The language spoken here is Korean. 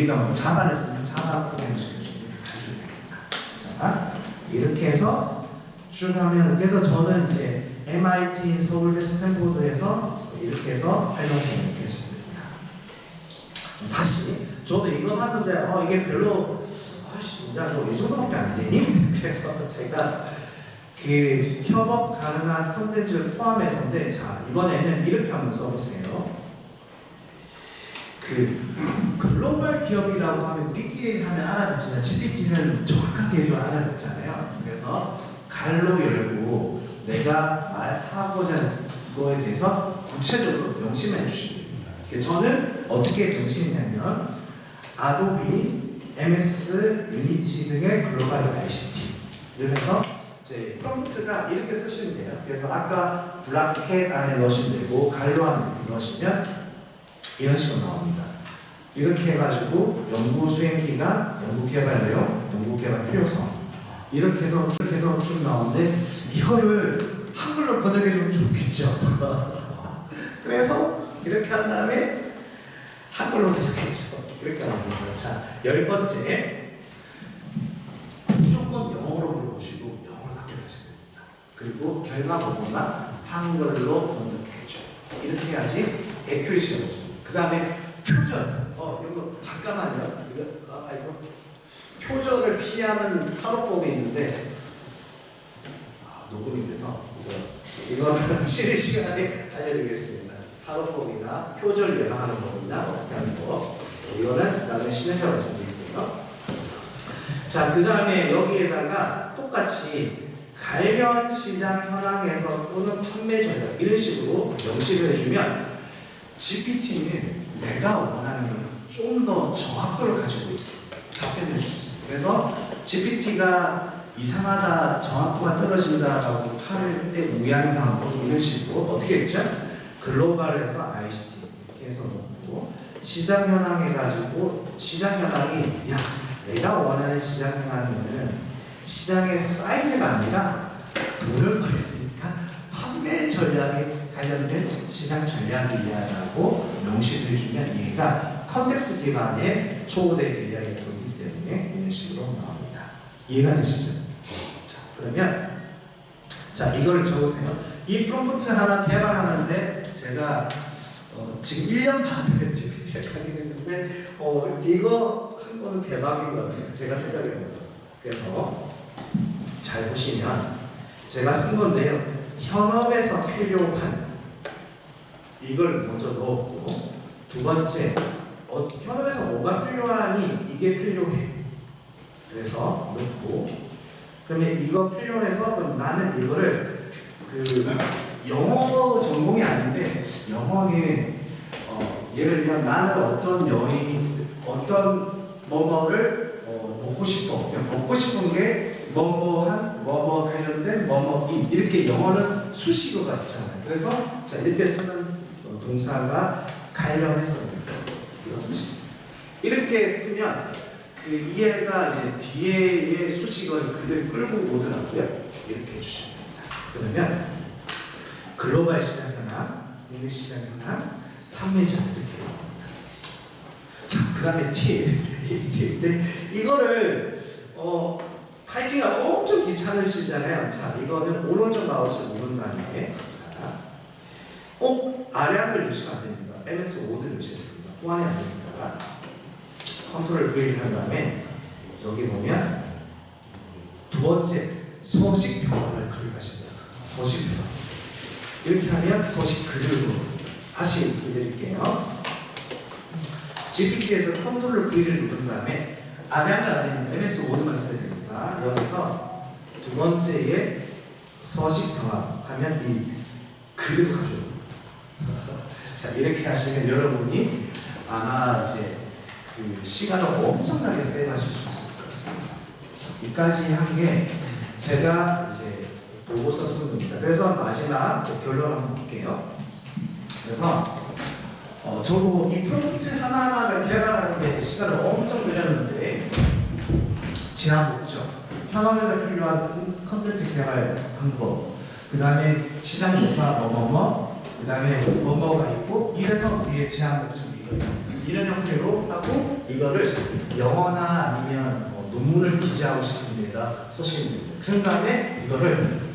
우리가 뭐 자만을 쓰면 자만 가지고 됩니다. 자, 이렇게 해서 쭉 하면 그래서 저는 이제 MIT, 서울대, 스탠포드에서 이렇게 해서 활동을 이렇게 했습니다. 다시 저도 이거 하는데 어 이게 별로 아씨 야너이 정도밖에 안 되니? 그래서 제가 그 협업 가능한 컨텐츠를 포함해서인데 자 이번에는 이렇게 한번 써보세요. 그 글로벌 기업이라고 하면 우리끼리 하면 알아듣지만 GPT는 정확하게 해줘 알아듣잖아요. 그래서 갈로 열고 내가 말하고자 하는 거에 대해서 구체적으로 명심해 주시면 됩니다. 저는 어떻게 명심했냐면 아도비, MS, 유니티 등의 글로벌 ICT를 해서 이제 프롬프트가 이렇게 쓰시면 돼요. 그래서 아까 블라켓 안에 넣으시면 되고 갈로 안에 넣으시면 이런 식으로 나옵니다. 이렇게 해가지고 연구 수행 기간, 연구 개발 내용, 연구 개발 필요성 이렇게 해서 이렇게 해서 쭉 나오는데 이거를 한글로 번역해주면 좋겠죠. 그래서 이렇게 한 다음에 한글로 번역해줘. 이렇게 하는 거예요. 자, 열 번째 무조건 영어로 물어보시고 영어로 답변하셔야 됩니다. 그리고 결과 보고나 한글로 번역해줘. 이렇게 해야지 에큐리시가 오죠. 그 다음에 표절. 어, 이거 잠깐만요. 이거 아 이거 표절을 피하는 타로법이 있는데 아, 녹음이 돼서 이거 이거 쉬는 시간에 알려드리겠습니다. 타로법이나 표절 예방하는 법이나 어떻게 하는 법 이거는 나중에 쉬는 시간 말씀드릴게요. 자, 그 다음에 여기에다가 똑같이 관련 시장 현황에서 또는 판매 전략 이런 식으로 명시를 해주면 GPT는 내가 원하는 좀 더 정확도를 가지고 답변해 줄수 있어요. 그래서 GPT가 이상하다, 정확도가 떨어진다라고 할때 우회하는 방법 이런 식으로 어떻게 했죠? 글로벌에서 ICT 이렇게 해서 놓고 시장 현황 해가지고 시장 현황이 야 내가 원하는 시장 현황은 시장의 사이즈가 아니라 돈을 벌어야 되니까 판매 전략에 관련된 시장 전략이야라고 명시를 해주면 얘가 컨텍스트 기반의 초고대 AI가 되기 때문에 이런 식으로 나옵니다. 이해가 되시죠? 자 그러면 자 이걸 적으세요. 이 프롬프트 하나 개발하는데 제가 어, 지금 1년 반을 GPT를 강의했는데 어, 이거 한 거는 대박인 것 같아요. 제가 생각해요. 그래서 잘 보시면 제가 쓴 건데요. 현업에서 필요한 이걸 먼저 넣었고 두 번째 어, 현업에서 뭐가 필요하니 이게 필요해. 그래서 넣고 그러면 이거 필요해서 그럼 나는 이거를 그 영어 전공이 아닌데 영어는 어, 예를 들면 나는 어떤 여인 어떤 뭐뭐를 어, 먹고 싶어 그냥 먹고 싶은 게 뭐뭐한 뭐뭐 관련된 뭐뭐인 이렇게 영어는 수식어가 있잖아요 그래서 자 이때 쓰는 어, 동사가 관련해서 이거 쓰시면 이렇게 쓰면 그 이해가 이제 뒤에의 수식어를 그대로 끌고 오더라고요. 이렇게 해주시면 됩니다. 그러면 글로벌 시장 현황, 국내 시장 현황, 판매자 이렇게 나옵니다. 자, 그 다음에 팁, 이 팁인데 이거를 어, 타이핑가 엄청 귀찮으시잖아요. 자, 이거는 오른쪽 마우스 오른 다음에 한글 넣으시면 안 됩니다. MS 오드 넣으셔야 됩니다. 호환이 안 됩니다. 컨트롤 V를 한 다음에 여기 보면 두 번째 서식 클릭하시면 돼요. 서식 변화. 이렇게 하면 서식 그대로 다시 보여드릴게요. GPT에서 컨트롤 V를 누른 다음에 한줄 안 됩니다. MS 워드만 써야 됩니다. 여기서 두 번째에 서식 변화 하면 이 그대로 가져요. 자 이렇게 하시면 여러분이 아마 이제 그 시간을 엄청나게 세이브하실 수 있을 것 같습니다. 이까지 한 게 제가 이제 보고서 쓴 겁니다. 그래서 마지막 저 결론 한번 볼게요. 그래서 어, 저도 이 프로젝트 하나하나를 개발하는데 시간을 엄청 들였는데 지난 목적, 현업에서 필요한 컨- 컨텐츠 개발 방법, 그 다음에 시장 조사 뭐뭐뭐, 그 다음에 뭐뭐가 있고 이래서 우리의 제한 목적이 이런 형태로 하고 이거를 영어나 아니면 뭐 논문을 기재하고 싶은 데다 쓰시면 됩니다. 그런 다음에 이거를